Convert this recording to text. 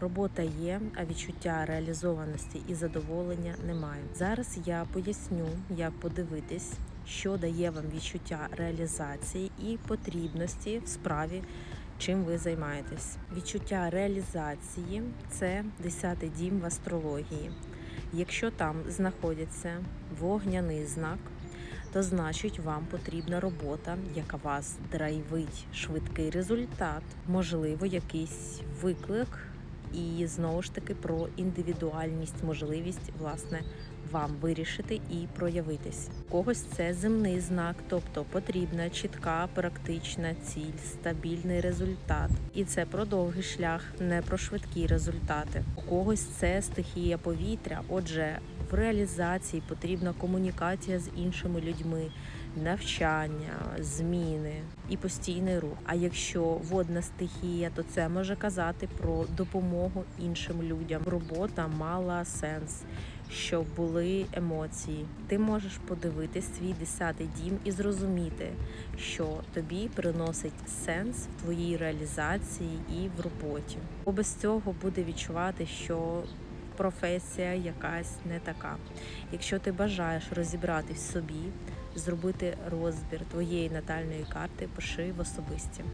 робота є, а відчуття реалізованості і задоволення немає. Зараз я поясню, як подивитись, що дає вам відчуття реалізації і потрібності в справі. Чим ви займаєтесь? Відчуття реалізації це 10-й дім в астрології. Якщо там знаходиться вогняний знак, то значить вам потрібна робота, яка вас драйвить, швидкий результат, можливо, якийсь виклик, і знову ж таки про індивідуальність, можливість власне вам вирішити і проявитись. У Когось це земний знак, тобто потрібна чітка, практична ціль, стабільний результат. І це про довгий шлях, не про швидкі результати. У когось це стихія повітря. Отже, в реалізації потрібна комунікація з іншими людьми, навчання, зміни і постійний рух. А якщо водна стихія, то це може казати про допомогу іншим людям. Робота мала сенс. Щоб були емоції, ти можеш подивитись свій десятий дім і зрозуміти, що тобі приносить сенс в твоїй реалізації і в роботі. Бо без цього буде відчувати, що професія якась не така. Якщо ти бажаєш розібратись в собі, зробити розбір твоєї натальної карти, пиши в особисті.